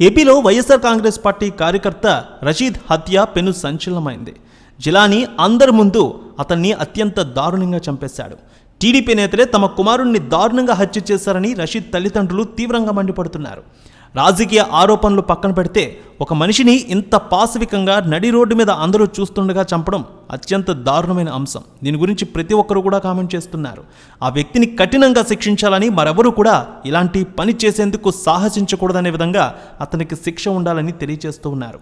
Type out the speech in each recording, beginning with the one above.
ఏపీలో వైఎస్ఆర్ కాంగ్రెస్ పార్టీ కార్యకర్త రషీద్ హత్య పెను సంచలనమైంది. జిలానీ అందరి ముందు అతన్ని అత్యంత దారుణంగా చంపేశాడు. టీడీపీ నేతలే తమ కుమారుణ్ణి దారుణంగా హత్య చేశారని రషీద్ తల్లిదండ్రులు తీవ్రంగా మండిపడుతున్నారు. రాజకీయ ఆరోపణలు పక్కన పెడితే ఒక మనిషిని ఇంత పాశవికంగా నడి రోడ్డు మీద అందరూ చూస్తుండగా చంపడం అత్యంత దారుణమైన అంశం. దీని గురించి ప్రతి ఒక్కరూ కూడా కామెంట్ చేస్తున్నారు. ఆ వ్యక్తిని కఠినంగా శిక్షించాలని మరెవరూ కూడా ఇలాంటి పని చేసేందుకు సాహసించకూడదనే విధంగా అతనికి శిక్ష ఉండాలని తెలియజేస్తూ ఉన్నారు.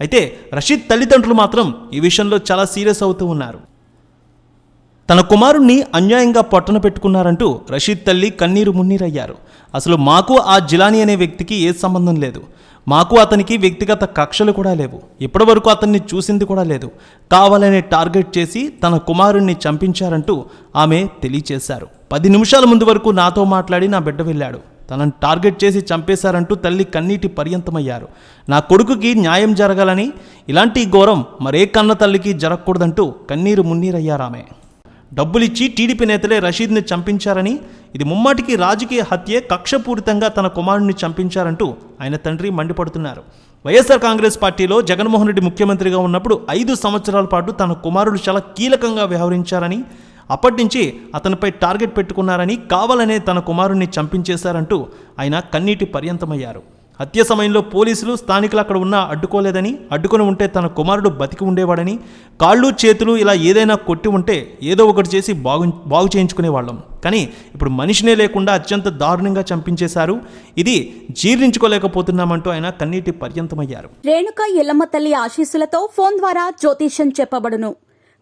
అయితే రషీద్ తల్లిదండ్రులు మాత్రం ఈ విషయంలో చాలా సీరియస్ అవుతూ ఉన్నారు. తన కుమారుణ్ణి అన్యాయంగా పొట్టన పెట్టుకున్నారంటూ రషీద్ తల్లి కన్నీరు మున్నీరయ్యారు. అసలు మాకు ఆ జిలానీ అనే వ్యక్తికి ఏ సంబంధం లేదు. మాకు అతనికి వ్యక్తిగత కక్షలు కూడా లేవు. ఇప్పటివరకు అతన్ని చూసింది కూడా లేదు. కావాలనే టార్గెట్ చేసి తన కుమారుణ్ణి చంపించారంటూ ఆమె తెలియచేశారు. పది నిమిషాల ముందు వరకు నాతో మాట్లాడి నా బిడ్డ వెళ్ళాడు. తనను టార్గెట్ చేసి చంపేశారంటూ తల్లి కన్నీటి పర్యంతమయ్యారు. నా కొడుకుకి న్యాయం జరగాలని ఇలాంటి ఘోరం మరే కన్న తల్లికి జరగకూడదంటూ కన్నీరు మున్నీరయ్యారామె డబ్బులిచ్చి టీడీపీ నేతలే రషీద్ని చంపించారని ఇది ముమ్మాటికి రాజకీయ హత్యే కక్షపూరితంగా తన కుమారుడిని చంపించారంటూ ఆయన తండ్రి మండిపడుతున్నారు. వైఎస్ఆర్ కాంగ్రెస్ పార్టీలో జగన్మోహన్ రెడ్డి ముఖ్యమంత్రిగా ఉన్నప్పుడు ఐదు సంవత్సరాల పాటు తన కుమారుడు చాలా కీలకంగా వ్యవహరించారని అప్పటి నుంచి అతనిపై టార్గెట్ పెట్టుకున్నారని కావాలనే తన కుమారుణ్ణి చంపించేశారంటూ ఆయన కన్నీటి పర్యంతమయ్యారు. హత్య సమయంలో పోలీసులు స్థానికులు అక్కడ ఉన్నా అడ్డుకోలేదని అడ్డుకొని ఉంటే తన కుమారుడు బతికి ఉండేవాడని కాళ్ళు చేతులు ఇలా ఏదైనా కొట్టి ఉంటే ఏదో ఒకటి చేసి బాగు బాగు చేయించుకునేవాళ్ళం. కానీ ఇప్పుడు మనిషినే లేకుండా అత్యంత దారుణంగా చంపించేశారు. ఇది జీర్ణించుకోలేకపోతున్నామంటూ ఆయన కన్నీటి పర్యంతమయ్యారు. రేణుక ఎల్లమ్మ తల్లి ఆశీస్సులతో ఫోన్ ద్వారా జ్యోతిష్యం చెప్పబడును.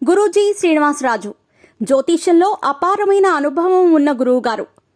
గురూజీ శ్రీనివాసరాజు. జ్యోతిష్యంలో అపారమైన అనుభవం ఉన్న గురువు గారు